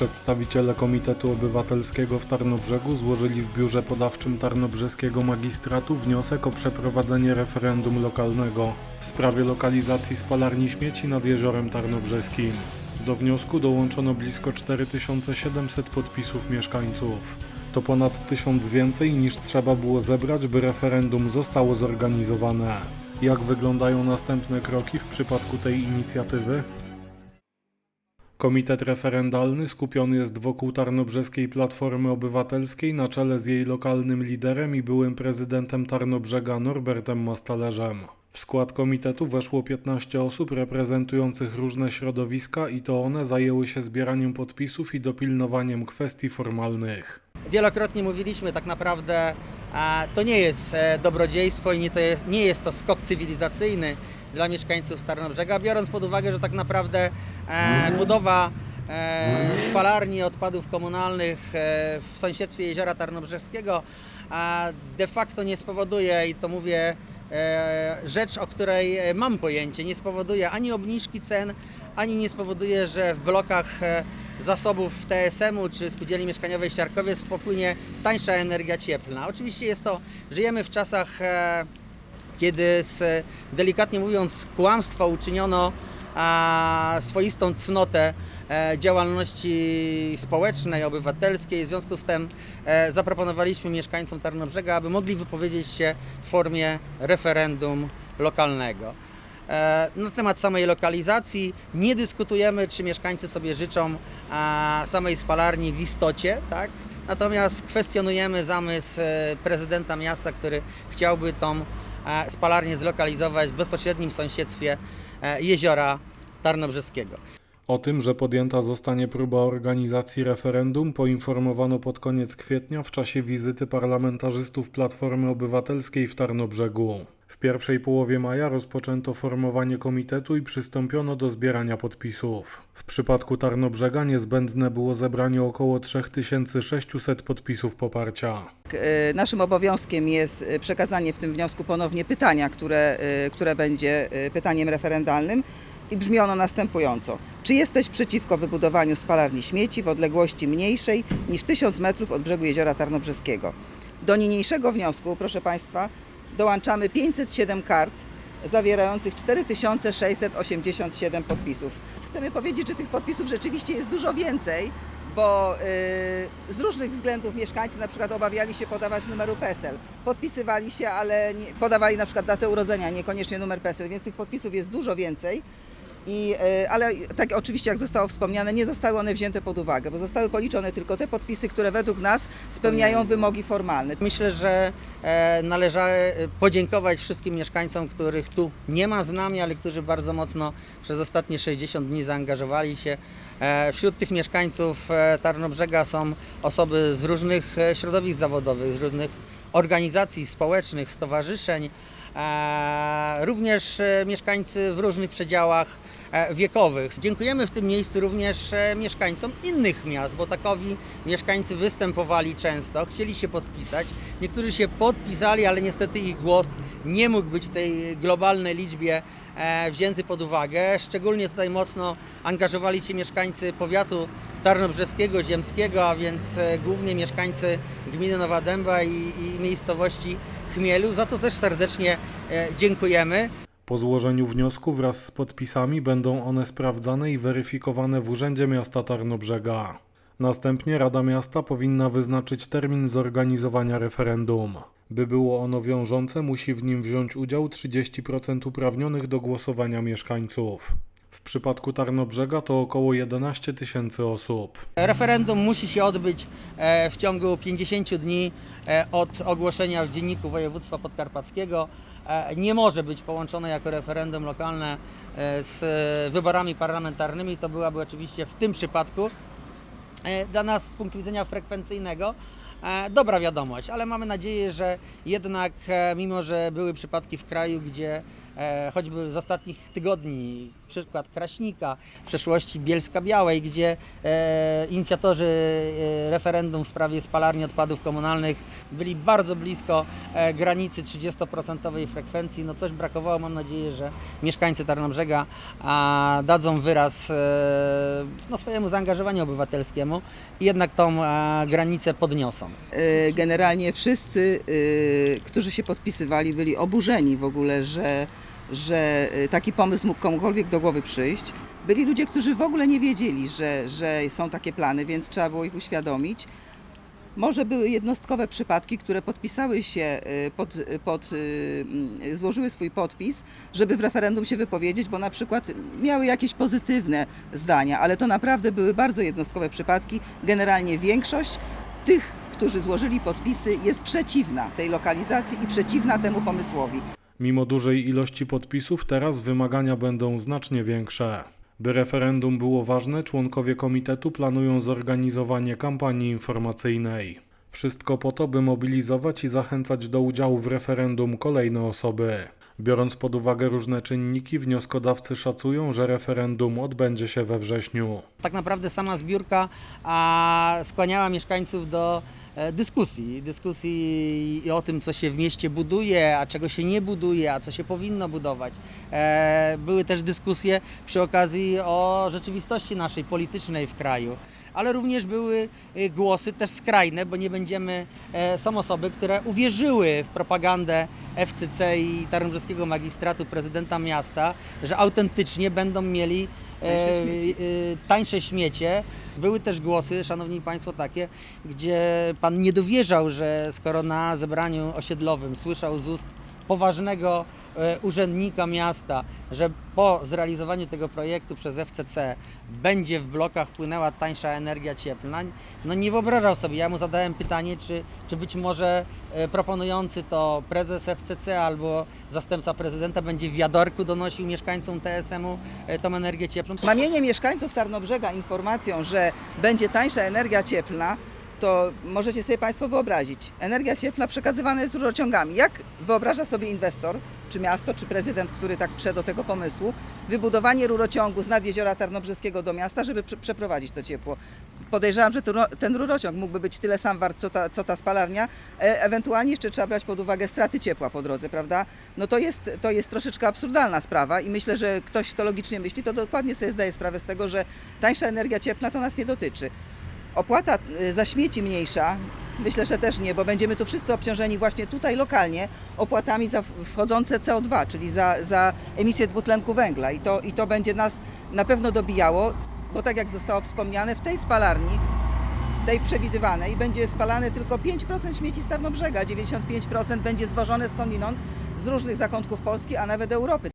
Przedstawiciele Komitetu Obywatelskiego w Tarnobrzegu złożyli w biurze podawczym Tarnobrzeskiego Magistratu wniosek o przeprowadzenie referendum lokalnego w sprawie lokalizacji spalarni śmieci nad Jeziorem Tarnobrzeskim. Do wniosku dołączono blisko 4700 podpisów mieszkańców. To ponad tysiąc więcej niż trzeba było zebrać, by referendum zostało zorganizowane. Jak wyglądają następne kroki w przypadku tej inicjatywy? Komitet referendalny skupiony jest wokół Tarnobrzeskiej Platformy Obywatelskiej na czele z jej lokalnym liderem i byłym prezydentem Tarnobrzega Norbertem Mastalerzem. W skład komitetu weszło 15 osób reprezentujących różne środowiska i to one zajęły się zbieraniem podpisów i dopilnowaniem kwestii formalnych. Wielokrotnie mówiliśmy, tak naprawdę to nie jest e, dobrodziejstwo i nie, to jest, nie jest to skok cywilizacyjny dla mieszkańców Tarnobrzega, biorąc pod uwagę, że tak naprawdę e, budowa e, spalarni odpadów komunalnych w sąsiedztwie jeziora Tarnobrzeskiego de facto nie spowoduje, i to mówię rzecz, o której mam pojęcie, nie spowoduje ani obniżki cen, ani nie spowoduje, że w blokach zasobów TSM-u czy spółdzielni mieszkaniowej Siarkowiec popłynie tańsza energia cieplna. Oczywiście jest to, żyjemy w czasach, e, kiedy z, delikatnie mówiąc, kłamstwa uczyniono a, swoistą cnotę e, działalności społecznej, obywatelskiej. W związku z tym e, zaproponowaliśmy mieszkańcom Tarnobrzega, aby mogli wypowiedzieć się w formie referendum lokalnego. E, Na temat samej lokalizacji nie dyskutujemy, czy mieszkańcy sobie życzą samej spalarni w istocie, tak? Natomiast kwestionujemy zamysł e, prezydenta miasta, który chciałby tą e, spalarnię zlokalizować w bezpośrednim sąsiedztwie jeziora Tarnobrzeskiego. O tym, że podjęta zostanie próba organizacji referendum, poinformowano pod koniec kwietnia w czasie wizyty parlamentarzystów Platformy Obywatelskiej w Tarnobrzegu. W pierwszej połowie maja rozpoczęto formowanie komitetu i przystąpiono do zbierania podpisów. W przypadku Tarnobrzega niezbędne było zebranie około 3600 podpisów poparcia. E, Naszym obowiązkiem jest e, przekazanie w tym wniosku ponownie pytania, które, e, które będzie pytaniem referendalnym i brzmi ono następująco. Czy jesteś przeciwko wybudowaniu spalarni śmieci w odległości mniejszej niż 1000 metrów od brzegu jeziora Tarnobrzeskiego? Do niniejszego wniosku, proszę Państwa, dołączamy 507 kart zawierających 4687 podpisów. Chcemy powiedzieć, że tych podpisów rzeczywiście jest dużo więcej, bo y, z różnych względów mieszkańcy na przykład obawiali się podawać numeru PESEL. Podpisywali się, ale nie, podawali na przykład datę urodzenia, niekoniecznie numer PESEL, więc tych podpisów jest dużo więcej. I, y, ale tak oczywiście jak zostało wspomniane, nie zostały one wzięte pod uwagę, bo zostały policzone tylko te podpisy, które według nas spełniają wymogi formalne. Myślę, że e, należy e, podziękować wszystkim mieszkańcom, których tu nie ma z nami, ale którzy bardzo mocno przez ostatnie 60 dni zaangażowali się. E, Wśród tych mieszkańców e, Tarnobrzega są osoby z różnych e, środowisk zawodowych, z różnych organizacji społecznych, stowarzyszeń, e, również e, mieszkańcy w różnych przedziałach e, wiekowych. Dziękujemy w tym miejscu również e, mieszkańcom innych miast, bo takowi mieszkańcy występowali często, chcieli się podpisać. Niektórzy się podpisali, ale niestety ich głos nie mógł być w tej globalnej liczbie e, wzięty pod uwagę. Szczególnie tutaj mocno angażowali się mieszkańcy powiatu tarnobrzeskiego, ziemskiego, a więc e, głównie mieszkańcy gminy Nowa Dęba i, i miejscowości Chmielu. Za to też serdecznie e, dziękujemy. Po złożeniu wniosku wraz z podpisami będą one sprawdzane i weryfikowane w Urzędzie Miasta Tarnobrzega. Następnie Rada Miasta powinna wyznaczyć termin zorganizowania referendum. By było ono wiążące, musi w nim wziąć udział 30% uprawnionych do głosowania mieszkańców. W przypadku Tarnobrzega to około 11 tysięcy osób. Referendum musi się odbyć e, w ciągu 50 dni e, od ogłoszenia w Dzienniku Województwa Podkarpackiego. E, Nie może być połączone jako referendum lokalne e, z e, wyborami parlamentarnymi. To byłaby oczywiście w tym przypadku dla nas z punktu widzenia frekwencyjnego dobra wiadomość, ale mamy nadzieję, że jednak mimo, że były przypadki w kraju, gdzie choćby z ostatnich tygodni przykład Kraśnika, w przeszłości Bielska Białej, gdzie e, inicjatorzy e, referendum w sprawie spalarni odpadów komunalnych byli bardzo blisko e, granicy 30% frekwencji. No coś brakowało, mam nadzieję, że mieszkańcy Tarnobrzega a, dadzą wyraz e, no, swojemu zaangażowaniu obywatelskiemu i jednak tą e, granicę podniosą. Y, Generalnie wszyscy, y, którzy się podpisywali, byli oburzeni w ogóle, że, że y, taki pomysł mógł komukolwiek do głowy przyjść. Byli ludzie, którzy w ogóle nie wiedzieli, że, że są takie plany, więc trzeba było ich uświadomić. Może były jednostkowe przypadki, które podpisały się, y, pod, pod, y, mm, złożyły swój podpis, żeby w referendum się wypowiedzieć, bo na przykład miały jakieś pozytywne zdania, ale to naprawdę były bardzo jednostkowe przypadki. Generalnie większość tych, którzy złożyli podpisy, jest przeciwna tej lokalizacji i przeciwna temu pomysłowi. Mimo dużej ilości podpisów, teraz wymagania będą znacznie większe. By referendum było ważne, członkowie komitetu planują zorganizowanie kampanii informacyjnej. Wszystko po to, by mobilizować i zachęcać do udziału w referendum kolejne osoby. Biorąc pod uwagę różne czynniki, wnioskodawcy szacują, że referendum odbędzie się we wrześniu. Tak naprawdę sama zbiórka skłaniała mieszkańców do dyskusji. Dyskusji i o tym, co się w mieście buduje, a czego się nie buduje, a co się powinno budować. E, były też dyskusje przy okazji o rzeczywistości naszej politycznej w kraju. Ale również były y, głosy też skrajne, bo nie będziemy. E, są osoby, które uwierzyły w propagandę FCC i Tarnobrzeskiego Magistratu prezydenta miasta, że autentycznie będą mieli Tańsze e, śmieci. y, tańsze śmiecie. Były też głosy, szanowni państwo, takie, gdzie pan nie dowierzał, że skoro na zebraniu osiedlowym słyszał z ust poważnego e, urzędnika miasta, że po zrealizowaniu tego projektu przez FCC będzie w blokach płynęła tańsza energia cieplna, no nie wyobrażał sobie. Ja mu zadałem pytanie, czy, czy być może e, proponujący to prezes FCC albo zastępca prezydenta będzie w wiadorku donosił mieszkańcom TSM-u e, tą energię cieplną. Mamienie mieszkańców Tarnobrzega informacją, że będzie tańsza energia cieplna, to możecie sobie Państwo wyobrazić. Energia cieplna przekazywana jest rurociągami. Jak wyobraża sobie inwestor, czy miasto, czy prezydent, który tak do tego pomysłu, wybudowanie rurociągu z nad jeziora Tarnobrzeskiego do miasta, żeby prze- przeprowadzić to ciepło? Podejrzewam, że ten rurociąg mógłby być tyle sam wart, co ta, co ta spalarnia. E, ewentualnie jeszcze trzeba brać pod uwagę straty ciepła po drodze, prawda? No to jest, to jest troszeczkę absurdalna sprawa i myślę, że ktoś, kto logicznie myśli, to dokładnie sobie zdaje sprawę z tego, że tańsza energia cieplna to nas nie dotyczy. Opłata y, za śmieci mniejsza, myślę, że też nie, bo będziemy tu wszyscy obciążeni właśnie tutaj lokalnie opłatami za wchodzące CO2, czyli za, za emisję dwutlenku węgla i to, i to będzie nas na pewno dobijało, bo tak jak zostało wspomniane, w tej spalarni tej przewidywanej będzie spalane tylko 5% śmieci z Tarnobrzega, 95% będzie zwożone skądinąd z różnych zakątków Polski, a nawet Europy.